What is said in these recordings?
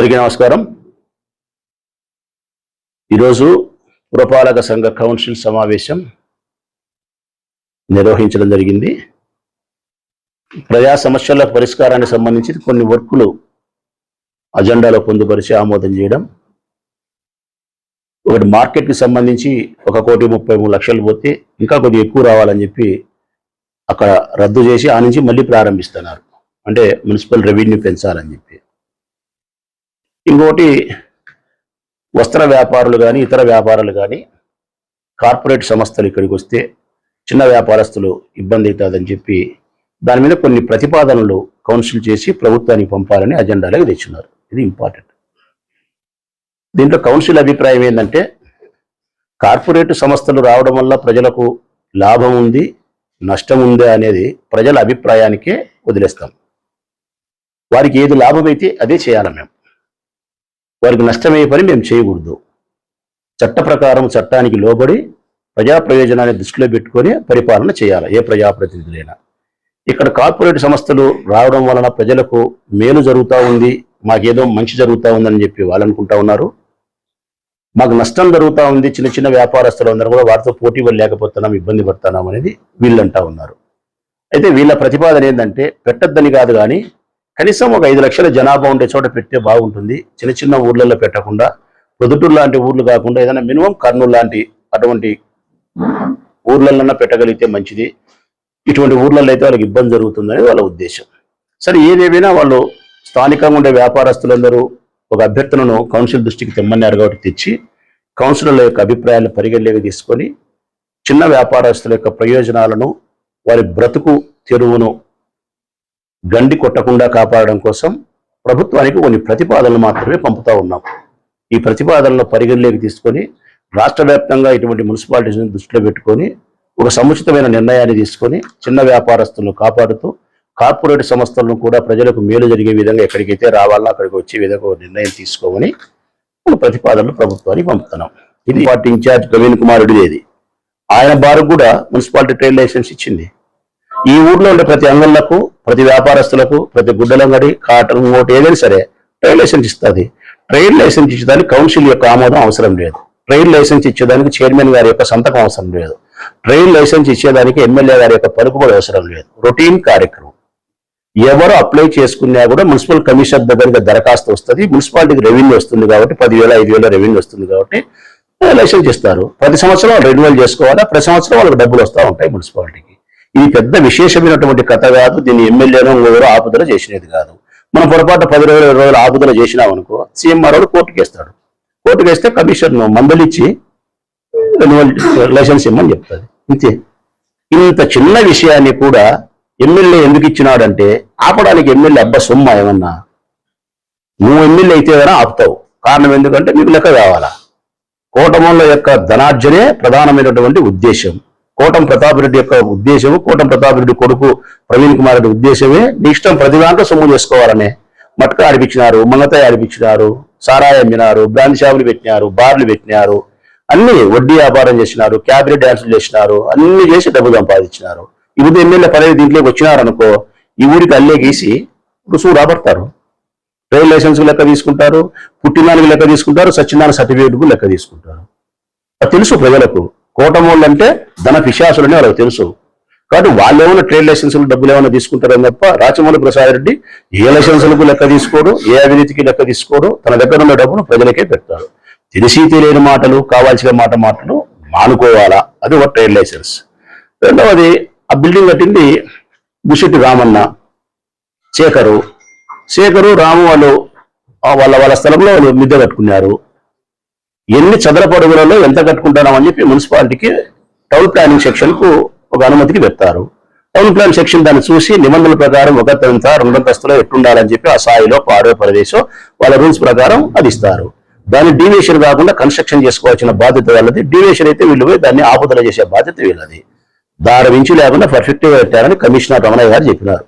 అందరికీ నమస్కారం. ఈరోజు పురపాలక సంఘ కౌన్సిల్ సమావేశం నిర్వహించడం జరిగింది. ప్రజా సమస్యల పరిష్కారానికి సంబంధించి కొన్ని వర్కులు అజెండాలో పొందుపరిచి ఆమోదం చేయడం. ఒకటి మార్కెట్కి సంబంధించి ఒక కోటి ముప్పై మూడు లక్షలు పోతే ఇంకా కొద్దిగా ఎక్కువ రావాలని చెప్పి అక్కడ రద్దు చేసి ఆ నుంచి మళ్ళీ ప్రారంభిస్తున్నారు. అంటే మున్సిపల్ రెవెన్యూ పెంచాలని చెప్పి. ఇంకోటి వస్త్ర వ్యాపారులు కానీ ఇతర వ్యాపారాలు కానీ కార్పొరేట్ సంస్థలు ఇక్కడికి వస్తే చిన్న వ్యాపారస్తులు ఇబ్బంది అవుతుందని చెప్పి దాని మీద కొన్ని ప్రతిపాదనలు కౌన్సిల్ చేసి ప్రభుత్వానికి పంపాలని అజెండాలకు తెచ్చున్నారు. ఇది ఇంపార్టెంట్. దీంట్లో కౌన్సిల్ అభిప్రాయం ఏంటంటే కార్పొరేట్ సంస్థలు రావడం వల్ల ప్రజలకు లాభం ఉంది నష్టం ఉంది అనేది ప్రజల అభిప్రాయానికే వదిలేస్తాం. వారికి ఏది లాభమైతే అదే చేయాలి మేము. వారికి నష్టమయ్యే పని మేము చేయకూడదు. చట్ట ప్రకారం చట్టానికి లోబడి ప్రజా ప్రయోజనాన్ని దృష్టిలో పెట్టుకొని పరిపాలన చేయాలి. ఏ ప్రజాప్రతినిధులైనా. ఇక్కడ కార్పొరేట్ సంస్థలు రావడం వలన ప్రజలకు మేలు జరుగుతూ ఉంది. మాకేదో మంచి జరుగుతూ ఉందని చెప్పి వాళ్ళు అనుకుంటా ఉన్నారు. మాకు నష్టం జరుగుతూ ఉంది. చిన్న చిన్న వ్యాపారస్తులు అందరూ కూడా వారితో పోటీ పడి లేకపోతున్నాం ఇబ్బంది పడుతున్నాం అనేది వీళ్ళు అంటా ఉన్నారు. అయితే వీళ్ళ ప్రతిపాదన ఏంటంటే పెట్టద్దని కాదు కానీ కనీసం ఒక ఐదు లక్షల జనాభా ఉండే చోట పెడితే బాగుంటుంది. చిన్న చిన్న ఊర్లలో పెట్టకుండా పొదుటూరు లాంటి ఊర్లు కాకుండా ఏదైనా మినిమం కర్నూలు లాంటి అటువంటి ఊర్లలోనే పెట్టగలిగితే మంచిది. ఇటువంటి ఊర్లలో అయితే వాళ్ళకి ఇబ్బంది జరుగుతుందని వాళ్ళ ఉద్దేశం. సరే ఏదేమైనా వాళ్ళు స్థానికంగా ఉండే వ్యాపారస్తులందరూ ఒక అభ్యర్థనను కౌన్సిల్ దృష్టికి తెమ్మన్నారు కాబట్టి తెచ్చి కౌన్సిలర్ల యొక్క అభిప్రాయాలను పరిగణలోకి తీసుకొని చిన్న వ్యాపారస్తుల యొక్క ప్రయోజనాలను వారి బ్రతుకు తెరువును గండి కొట్టకుండా కాపాడడం కోసం ప్రభుత్వానికి కొన్ని ప్రతిపాదనలు మాత్రమే పంపుతా ఉన్నాం. ఈ ప్రతిపాదనలు పరిగణలోకి తీసుకొని రాష్ట్ర వ్యాప్తంగా ఇటువంటి మున్సిపాలిటీస్ని దృష్టిలో పెట్టుకొని ఒక సముచితమైన నిర్ణయాన్ని తీసుకొని చిన్న వ్యాపారస్తులను కాపాడుతూ కార్పొరేట్ సంస్థలను కూడా ప్రజలకు మేలు జరిగే విధంగా ఎక్కడికైతే రావాలా అక్కడికి వచ్చే విధంగా ఒక నిర్ణయం తీసుకోమని ప్రతిపాదనలు ప్రభుత్వానికి పంపుతున్నాం. ఇది పార్టీ ఇన్ఛార్జ్ ప్రవీణ్ కుమార్ రెడ్డిది ఆయన బారు కూడా మున్సిపాలిటీ ట్రేడ్ లైసెన్స్ ఇచ్చింది. ఈ ఊర్లో ఉండే ప్రతి అంగంలకు ప్రతి వ్యాపారస్తులకు ప్రతి గుడ్డలంగడి కాటన్ ఇంకోటి ఏదైనా సరే ట్రేడ్ లైసెన్స్ ఇస్తుంది. ట్రేడ్ లైసెన్స్ ఇచ్చేదానికి కౌన్సిల్ యొక్క ఆమోదం అవసరం లేదు. ట్రేడ్ లైసెన్స్ ఇచ్చేదానికి చైర్మన్ గారి యొక్క సంతకం అవసరం లేదు. ట్రేడ్ లైసెన్స్ ఇచ్చేదానికి ఎమ్మెల్యే గారి యొక్క పలుకుబడి అవసరం లేదు. రొటీన్ కార్యక్రమం. ఎవరు అప్లై చేసుకున్నా కూడా మున్సిపల్ కమిషనర్ దగ్గరికి దరఖాస్తు వస్తుంది. మున్సిపాలిటీకి రెవెన్యూ వస్తుంది కాబట్టి పదివేల ఐదు వేల రెవెన్యూ వస్తుంది కాబట్టి లైసెన్స్ ఇస్తారు. ప్రతి సంవత్సరం వాళ్ళు రెన్యువల్ చేసుకోవాలా? ప్రతి సంవత్సరం వాళ్ళకి డబ్బులు వస్తూ ఉంటాయి మున్సిపాలిటీకి. ఇది పెద్ద విశేషమైనటువంటి కథ కాదు. దీన్ని ఎమ్మెల్యేనో ఎవరో ఆపుదల చేసినది కాదు. మనం పొరపాటు పది రోజులు ఇరవై రోజులు ఆపుదల చేసినాం అనుకో సీఎం మరో కోర్టుకి వేస్తాడు. కోర్టుకి వేస్తే కమిషనర్ మందలిచ్చి లైసెన్స్ ఇమ్మని చెప్తుంది. ఇంతే. ఇంత చిన్న విషయాన్ని కూడా ఎమ్మెల్యే ఎందుకు ఇచ్చినాడంటే ఆపడానికి ఎమ్మెల్యే అబ్బా సొమ్మ ఏమన్నా? నువ్వు ఎమ్మెల్యే అయితే కదా ఆపుతావు. కారణం ఎందుకంటే మీకు లెక్క కావాలా? కోటమంలో యొక్క ధనార్జనే ప్రధానమైనటువంటి ఉద్దేశం. కోటం ప్రతాపరెడ్డి యొక్క ఉద్దేశము కోటం ప్రతాపరెడ్డి కొడుకు ప్రవీణ్ కుమార్ రెడ్డి ఉద్దేశమే నీ ఇష్టం ప్రతి దాంట్లో సొమ్ము చేసుకోవాలనే మట్కా ఆడిపించినారు మంగతాయి ఆడిపించినారు సారాయి అమ్మినారు బ్రాండ్ షాపులు పెట్టినారు బార్లు పెట్టినారు అన్ని వడ్డీ వ్యాపారం చేసినారు క్యాబినెట్ డాన్సులు చేసినారు అన్ని చేసి డబ్బు సంపాదించినారు. ఇప్పుడు ఎమ్మెల్యే పదవి దీంట్లోకి వచ్చినారనుకో ఈ ఊరికి అల్లే గీసి రుసుము రాబడతారు. ట్రైన్ లైసెన్స్ లెక్క తీసుకుంటారు పుట్టినానికి లెక్క తీసుకుంటారు సత్యనారాయణ సర్టిఫికేట్కు లెక్క తీసుకుంటారు. అది తెలుసు ప్రజలకు. కోటమోళ్ళు అంటే ధన పిశాసులని వాళ్ళకి తెలుసు. కాబట్టి వాళ్ళు ఏమైనా ట్రేడ్ లైసెన్సులు డబ్బులు ఏమైనా తీసుకుంటారని తప్ప రాచమౌళి ప్రసాద్ రెడ్డి ఏ లైసెన్సులకు లెక్క తీసుకోడు ఏ అవినీతికి లెక్క తీసుకోడు తన దగ్గర ఉన్న డబ్బును ప్రజలకే పెడతాడు. తెలిసి తెలియని మాటలు కావాల్సిన మాట మాటలు మానుకోవాలా? అది ఒక ట్రేడ్ లైసెన్స్. రెండవది ఆ బిల్డింగ్ కట్టింది బుషెట్టి రామన్న శేఖరు. శేఖరు రాము వాళ్ళు వాళ్ళ వాళ్ళ స్థలంలో వాళ్ళు మిద్దె కట్టుకున్నారు. ఎన్ని చదరపు అడుగులలో ఎంత కట్టుకుంటున్నాం అని చెప్పి మున్సిపాలిటీకి టౌన్ ప్లానింగ్ సెక్షన్కు ఒక అనుమతికి పెడతారు టౌన్ ప్లాన్ సెక్షన్ దాన్ని చూసి నిబంధనల ప్రకారం ఒక తంత రెండంతస్తులో ఎట్టుండాలని చెప్పి ఆ స్థాయిలో పాడో ప్రదేశం వాళ్ళ రూల్స్ ప్రకారం అది ఇస్తారు. దాన్ని డీవియేషన్ కాకుండా కన్స్ట్రక్షన్ చేసుకోవాల్సిన బాధ్యత వాళ్ళది. డీవియేషన్ అయితే వీళ్ళు పోయి దాన్ని ఆపుదల చేసే బాధ్యత వీళ్ళది. దాని మించి లేకుండా పర్ఫెక్ట్గా కట్టారని పెట్టారని కమిషనర్ రమణయ్య గారు చెప్పినారు.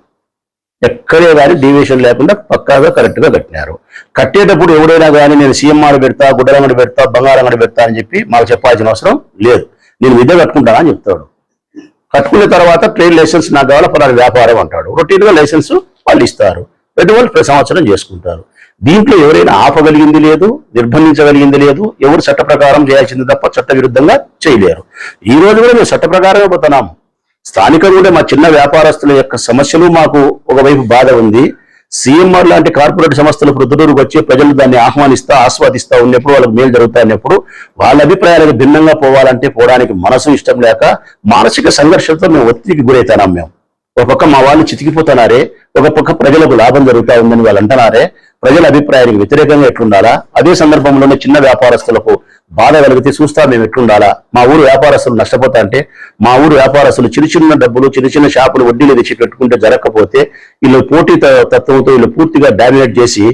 ఎక్కడే కానీ డీవియేషన్ లేకుండా పక్కాగా కరెక్ట్గా కట్టినారు. కట్టేటప్పుడు ఎవడైనా కానీ నేను సీఎంఆర్ పెడతా గుడ్డరంగడి పెడతా బంగారం అంగడి పెడతా అని చెప్పి మాకు చెప్పాల్సిన అవసరం లేదు. నేను విద్య కట్టుకుంటానా అని చెప్తాడు. కట్టుకున్న తర్వాత ట్రేడ్ లైసెన్స్ నాకు కావాలి పలానా వ్యాపారం అంటాడు. రొటీన్గా లైసెన్స్ వాళ్ళు ఇస్తారు. పెట్టుబడులు ప్రతి సంవత్సరం చేసుకుంటారు. దీంట్లో ఎవరైనా ఆపగలిగింది లేదు నిర్బంధించగలిగింది లేదు ఎవరు చట్ట ప్రకారం చేయాల్సింది తప్ప చట్ట విరుద్ధంగా చేయలేరు. ఈ రోజు కూడా మేము చట్ట ప్రకారమే పోతున్నాము స్థానికంగా మా చిన్న వ్యాపారస్తుల యొక్క సమస్యలు మాకు ఒకవైపు బాధ ఉంది. సిఎంఆర్ లాంటి కార్పొరేట్ సంస్థలు ప్రొద్దుటూరుకు వచ్చి ప్రజలు దాన్ని ఆహ్వానిస్తా ఆస్వాదిస్తా ఉన్నప్పుడు వాళ్ళకి మేలు జరుగుతాయన్నప్పుడు వాళ్ళ అభిప్రాయాలకు భిన్నంగా పోవాలంటే పోవడానికి మనసు ఇష్టం లేక మానసిక సంఘర్షణతో మేము ఒత్తిడికి గురవుతానాం మేము. ఒక పక్క మా వాళ్ళు చితికిపోతున్నారే ఒక పక్క ప్రజలకు లాభం జరుగుతా ఉందని వాళ్ళు అంటున్నారే ప్రజల అభిప్రాయానికి వ్యతిరేకంగా ఎట్లుండాలా? అదే సందర్భంలోనే చిన్న వ్యాపారస్తులకు బాధ కలిగితే చూస్తా మేము ఎట్లుండాలా? మా ఊరు వ్యాపారస్తులు నష్టపోతా అంటే మా ఊరు వ్యాపారస్తులు చిన్న చిన్న డబ్బులు చిన్న చిన్న షాపులు వడ్డీలు తెచ్చి పెట్టుకుంటే జరగకపోతే వీళ్ళు పోటీ త- తత్వంతో వీళ్ళు పూర్తిగా డామినేట్ చేసి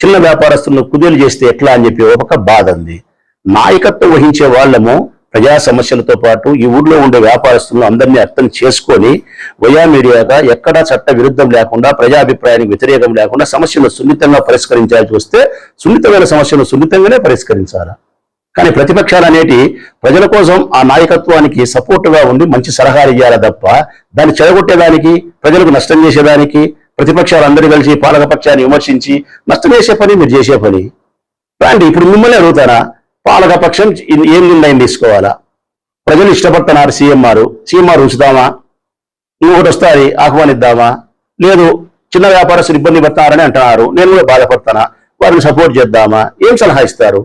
చిన్న వ్యాపారస్తులను కుదేలు చేస్తే ఎట్లా అని చెప్పి ఒక బాధ ఉంది. నాయకత్వం వహించే వాళ్ళము ప్రజా సమస్యలతో పాటు ఈ ఊర్లో ఉండే వ్యాపారస్తులను అందరినీ అర్థం చేసుకొని వయా మీడియాగా ఎక్కడా చట్ట విరుద్ధం లేకుండా ప్రజా అభిప్రాయానికి వ్యతిరేకం లేకుండా సమస్యలను సున్నితంగా పరిష్కరించాల్సి వస్తే సున్నితమైన సమస్యలను సున్నితంగానే పరిష్కరించాలి? కానీ ప్రతిపక్షాలు అనేటి ప్రజల కోసం ఆ నాయకత్వానికి సపోర్టుగా ఉండి మంచి సలహాలు ఇవ్వాలి తప్ప దాన్ని చెడగొట్టేదానికి ప్రజలకు నష్టం చేసేదానికి ప్రతిపక్షాలు అందరూ కలిసి పాలకపక్షాన్ని విమర్శించి నష్టం చేసే పని మీరు చేసే పని? రాండి ఇప్పుడు మిమ్మల్ని అడుగుతారా పాలకపక్షం ఏం నిర్ణయం తీసుకోవాలా? ప్రజలు ఇష్టపడుతున్నారు సీఎంఆర్ సీఎంఆర్ ఉంచుదామా? ఇంకొకటి వస్తుంది ఆహ్వానిద్దామా? లేదు చిన్న వ్యాపారస్తులు ఇబ్బంది పడతారని అంటున్నారు. నేను కూడా బాధపడతానా వారిని సపోర్ట్ చేద్దామా? ఏం సలహా ఇస్తారు?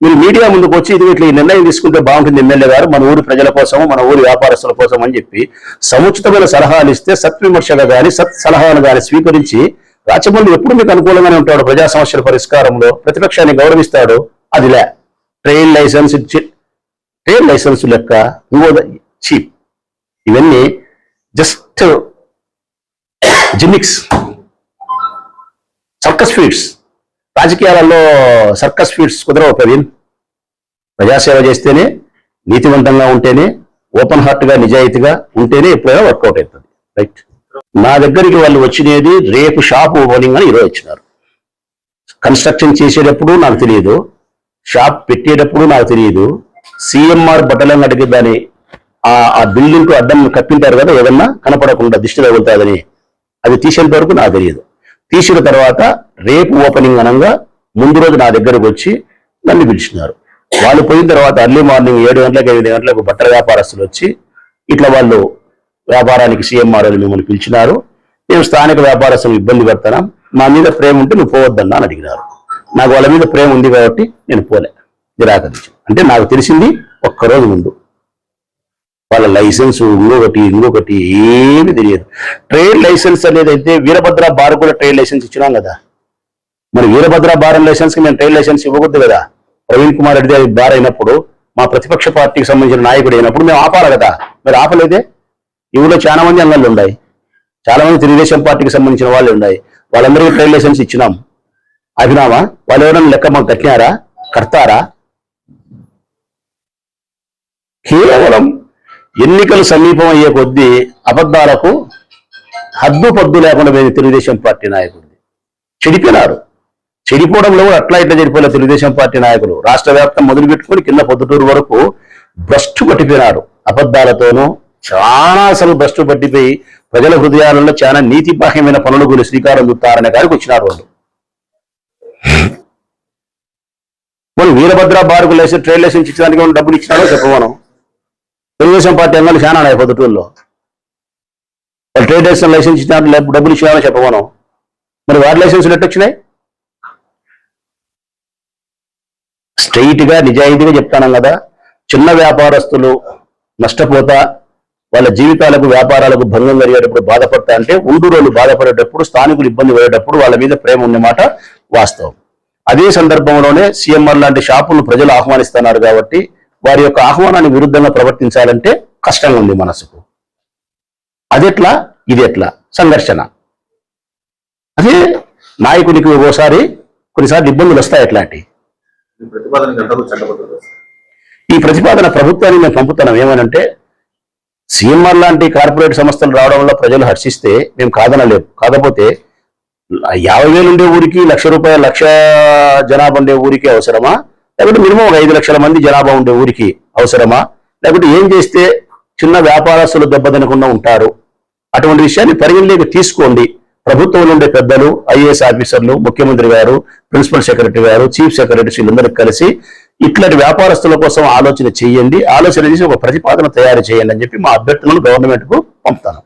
మీరు మీడియా ముందుకు వచ్చి ఇది ఇట్లా ఈ నిర్ణయం తీసుకుంటే బాగుంటుంది ఎమ్మెల్యే గారు మన ఊరి ప్రజల కోసం మన ఊరి వ్యాపారస్తుల కోసం అని చెప్పి సముచితమైన సలహాలు ఇస్తే సత్విమర్శగా కానీ సత్ సలహాలు కానీ స్వీకరించి రాచమల్లి ఎప్పుడు మీకు అనుకూలంగానే ఉంటాడు ప్రజా సమస్యల పరిష్కారంలో? ప్రతిపక్షాన్ని గౌరవిస్తాడు? అదిలే ట్రైన్ లైసెన్స్ ఇచ్చి ట్రైన్ లైసెన్స్ లెక్క ఇంకో చీప్. ఇవన్నీ జస్ట్ జిమిక్స్ సర్కస్ ఫీడ్స్. రాజకీయాలలో సర్కస్ ఫీడ్స్ కుదరవు ప్రవీణ్. ప్రజాసేవ చేస్తేనే నీతివంతంగా ఉంటేనే ఓపెన్ హార్ట్గా నిజాయితీగా ఉంటేనే ఎప్పుడైనా వర్కౌట్ అవుతుంది. రైట్? నా దగ్గరికి వాళ్ళు వచ్చినది రేపు షాప్ ఓపెనింగ్ అని ఈరోజు వచ్చినారు కన్స్ట్రక్షన్ చేసేటప్పుడు నాకు తెలియదు. షాప్ పెట్టేటప్పుడు నాకు తెలియదు. సిఎంఆర్ బట్టలను అడిగి దాని ఆ ఆ బిల్డింగ్ అడ్డం కప్పింటారు కదా ఏదన్నా కనపడకుండా దిష్టి తగులుతుందని. అది తీసేంత వరకు నాకు తెలియదు. తీసిన తర్వాత రేపు ఓపెనింగ్ అనగా ముందు రోజు నా దగ్గరకు వచ్చి నన్ను పిలిచినారు. వాళ్ళు పోయిన తర్వాత అర్లీ మార్నింగ్ ఏడు గంటలకు ఎనిమిది గంటలకు బట్టల వ్యాపారస్తులు వచ్చి ఇట్లా వాళ్ళు వ్యాపారానికి సీఎంఆర్ అని మిమ్మల్ని పిలిచినారు. మేము స్థానిక వ్యాపారస్తులు ఇబ్బంది పెడతాం. మా మీద ప్రేమ ఉంటే నువ్వు పోవద్దన్నా అని అడిగినారు. నాకు వాళ్ళ మీద ప్రేమ ఉంది కాబట్టి నేను పోలే. నిరాకరించు. అంటే నాకు తెలిసింది ఒక్కరోజు ముందు. వాళ్ళ లైసెన్స్ ఇంకొకటి ఇంకొకటి ఏమి తెలియదు. ట్రేడ్ లైసెన్స్ అనేది అయితే వీరభద్ర బార్ కూడా ట్రేడ్ లైసెన్స్ ఇచ్చినాం కదా. మరి వీరభద్ర బార్ లైసెన్స్కి మేము ట్రేడ్ లైసెన్స్ ఇవ్వకూడదు కదా. ప్రవీణ్ కుమార్ రెడ్డి గారి బార్ అయినప్పుడు మా ప్రతిపక్ష పార్టీకి సంబంధించిన నాయకుడు అయినప్పుడు మేము ఆపాలి కదా. మరి ఆపలేదే? ఇవిలో చాలా మంది అంగళ్ళు ఉన్నాయి. చాలా మంది తెలుగుదేశం పార్టీకి సంబంధించిన వాళ్ళు ఉన్నాయి. వాళ్ళందరికీ ట్రేడ్ లైసెన్స్ ఇచ్చినాం. అభినామా వాళ్ళు ఎవరైనా లెక్క మాకు కట్టినారా? కడతారా? కేవలం ఎన్నికలు సమీపం అయ్యే కొద్దీ అబద్ధాలకు హద్దు పద్దు లేకుండా పోయింది తెలుగుదేశం పార్టీ నాయకుడిది చెడిపోయినారు. చెడిపోవడంలో కూడా అట్లా ఇట్లా చెడిపోలే తెలుగుదేశం పార్టీ నాయకులు. రాష్ట్ర వ్యాప్తం మొదలు పెట్టుకొని కింద పొద్దుటూరు వరకు భ్రష్టు పట్టిపోయినారు. అబద్ధాలతోనూ చాలా అసలు భ్రష్టు పట్టిపోయి ప్రజల హృదయాలలో చాలా నీతిపాహ్యమైన పనులు గురి శ్రీకారం చుట్టారనే గారికి వచ్చినారు వాళ్ళు. మరి వీరభద్ర బారుకు లేసి ట్రైన్ లైసెన్స్ ఇచ్చడానికి ఏమైనా డబ్బులు చెప్పు మనం. తెలుగుదేశం పార్టీ అంగాలు చాలా ఉన్నాయి పొద్దుటూరులో. వాళ్ళు ట్రేడ్ లైసెన్స్ లైసెన్స్ ఇచ్చినా డబ్బులు ఇచ్చినామని చెప్పు మనం. మరి వారి లైసెన్సులు ఎట్టు వచ్చినాయి స్ట్రైట్గా నిజాయితీగా చెప్తాను కదా. చిన్న వ్యాపారస్తులు నష్టపోతా వాళ్ళ జీవితాలకు వ్యాపారాలకు భంగం కలిగేటప్పుడు బాధపడతా అంటే ఉండూరోళ్ళు బాధపడేటప్పుడు స్థానికులు ఇబ్బంది పడేటప్పుడు వాళ్ళ మీద ప్రేమ ఉన్నమాట వాస్తవం. అదే సందర్భంలోనే సీఎంఆర్ లాంటి షాపులను ప్రజలు ఆహ్వానిస్తున్నారు కాబట్టి వారి యొక్క ఆహ్వానానికి విరుద్ధంగా ప్రవర్తించాలంటే కష్టంగా ఉంది మనసుకు. అదెట్లా? ఇది ఎట్లా సంఘర్షణ. అదే నాయకుడికి ఓసారి కొన్నిసార్లు ఇబ్బందులు వస్తాయి ఎట్లాంటి? ఈ ప్రతిపాదన ప్రభుత్వానికి మేము పంపుతున్నాం. ఏమనంటే సీఎంఆర్ లాంటి కార్పొరేట్ సంస్థలు రావడం వల్ల ప్రజలు హర్షిస్తే మేము కాదనలేము కాకపోతే యాభై వేలు ఉండే ఊరికి లక్ష రూపాయల లక్ష జనాభా ఉండే ఊరికి అవసరమా? లేకపోతే మినిమం ఒక ఐదు లక్షల మంది జనాభా ఉండే ఊరికి అవసరమా? లేకపోతే ఏం చేస్తే చిన్న వ్యాపారస్తులు దెబ్బతినకుండా ఉంటారు? అటువంటి విషయాన్ని పరిగణలోకి తీసుకోండి. ప్రభుత్వం ఉండే పెద్దలు ఐఏఎస్ ఆఫీసర్లు ముఖ్యమంత్రి గారు ప్రిన్సిపల్ సెక్రటరీ గారు చీఫ్ సెక్రటరీస్ వీళ్ళందరూ కలిసి ఇట్లాంటి వ్యాపారస్తుల కోసం ఆలోచన చేయండి. ఆలోచన చేసి ఒక ప్రతిపాదన తయారు చేయండి అని చెప్పి మా అభ్యర్థులను గవర్నమెంట్కు పంపుతాను.